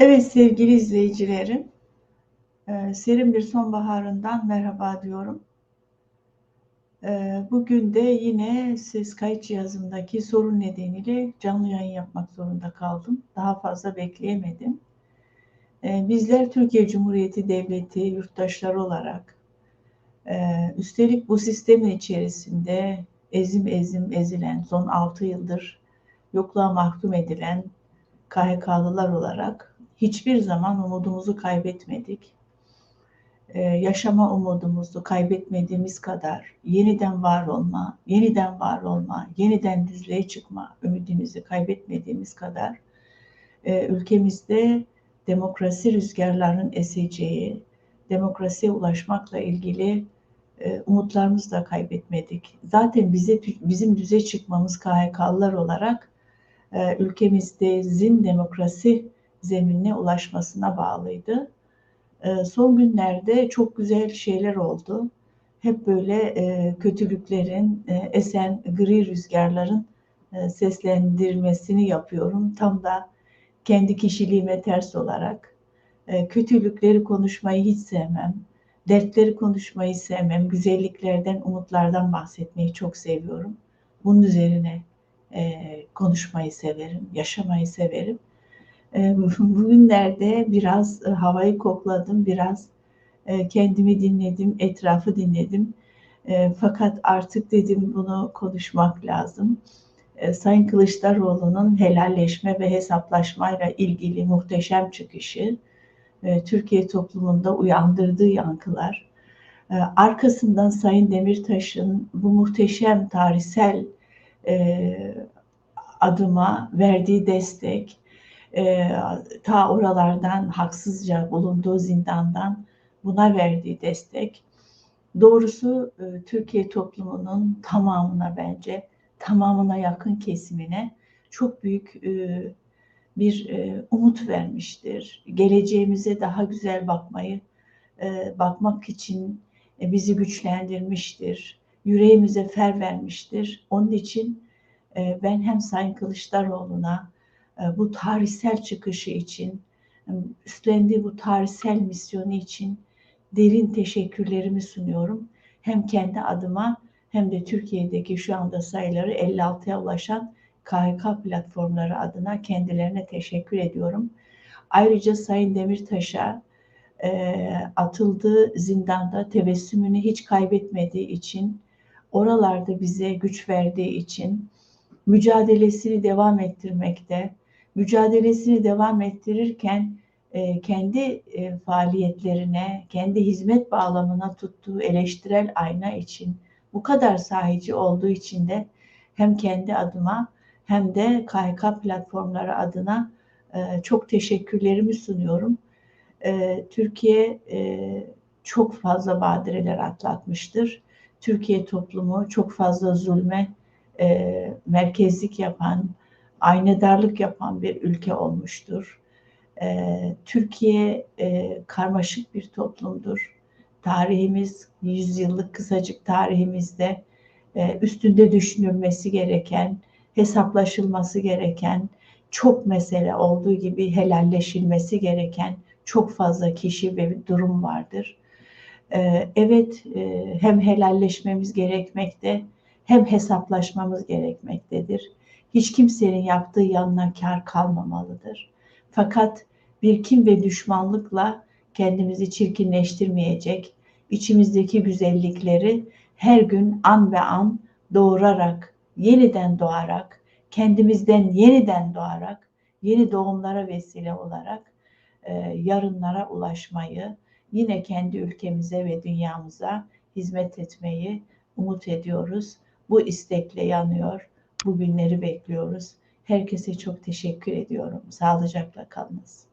Evet sevgili izleyicilerim, e, serin bir sonbaharından merhaba diyorum. E, bugün de yine ses kayıt cihazımdaki sorun nedeniyle canlı yayın yapmak zorunda kaldım. Daha fazla bekleyemedim. E, bizler Türkiye Cumhuriyeti Devleti yurttaşları olarak, üstelik bu sistemin içerisinde ezim ezim ezilen, son 6 yıldır yokluğa mahkum edilen KHK'lılar olarak hiçbir zaman umudumuzu kaybetmedik. Ee, yaşama umudumuzu kaybetmediğimiz kadar yeniden var olma, yeniden var olma, yeniden düzlüğe çıkma ümidimizi kaybetmediğimiz kadar e, ülkemizde demokrasi rüzgarlarının eseceği, demokrasiye ulaşmakla ilgili e, umutlarımızı da kaybetmedik. Zaten bize bizim düze çıkmamız KHK'lılar olarak e, ülkemizde zin demokrasi zeminine ulaşmasına bağlıydı. E, son günlerde çok güzel şeyler oldu. Hep böyle e, kötülüklerin, e, esen gri rüzgarların e, seslendirmesini yapıyorum. Tam da kendi kişiliğime ters olarak. Kötülükleri konuşmayı hiç sevmem. Dertleri konuşmayı sevmem. Güzelliklerden, umutlardan bahsetmeyi çok seviyorum. Bunun üzerine konuşmayı severim, yaşamayı severim. Bugünlerde biraz e, havayı kokladım, biraz e, kendimi dinledim, etrafı dinledim. E, fakat artık dedim bunu konuşmak lazım. Sayın Kılıçdaroğlu'nun helalleşme ve hesaplaşmayla ilgili muhteşem çıkışı, Türkiye toplumunda uyandırdığı yankılar, arkasından Sayın Demirtaş'ın bu muhteşem tarihsel adıma verdiği destek, e, ta oralardan haksızca bulunduğu zindandan buna verdiği destek doğrusu e, Türkiye toplumunun tamamına bence tamamına yakın kesimine çok büyük e, bir e, umut vermiştir. Geleceğimize daha güzel bakmayı e, bakmak için e, bizi güçlendirmiştir. Yüreğimize fer vermiştir. Onun için e, ben hem Sayın Kılıçdaroğlu'na bu tarihsel çıkışı için, e, üstlendiği bu tarihsel misyonu için derin teşekkürlerimi sunuyorum. Hem kendi adıma hem de Türkiye'deki şu anda sayıları 56'ya ulaşan KHK platformları adına kendilerine teşekkür ediyorum. Ayrıca Sayın Demirtaş'a e, atıldığı zindanda tebessümünü hiç kaybetmediği için, oralarda bize güç verdiği için, mücadelesini devam ettirmekte, mücadelesini devam ettirirken e, kendi e, faaliyetlerine, kendi hizmet bağlamına tuttuğu eleştirel ayna için bu kadar sahici olduğu için de hem kendi adıma hem de KHK platformları adına e, çok teşekkürlerimi sunuyorum. Türkiye çok fazla badireler atlatmıştır. Türkiye toplumu çok fazla zulme merkezlik yapan, aynedarlık yapan bir ülke olmuştur. Ee, Türkiye e, karmaşık bir toplumdur. Tarihimiz, yüzyıllık kısacık tarihimizde e, üstünde düşünülmesi gereken, hesaplaşılması gereken, çok mesele olduğu gibi helalleşilmesi gereken çok fazla kişi ve durum vardır. Ee, evet, e, hem helalleşmemiz gerekmekte, hem hesaplaşmamız gerekmektedir hiç kimsenin yaptığı yanına kar kalmamalıdır. Fakat bir kim ve düşmanlıkla kendimizi çirkinleştirmeyecek, içimizdeki güzellikleri her gün an ve an doğurarak, yeniden doğarak, kendimizden yeniden doğarak, yeni doğumlara vesile olarak e, yarınlara ulaşmayı, yine kendi ülkemize ve dünyamıza hizmet etmeyi umut ediyoruz. Bu istekle yanıyor bu günleri bekliyoruz. Herkese çok teşekkür ediyorum. Sağlıcakla kalınız.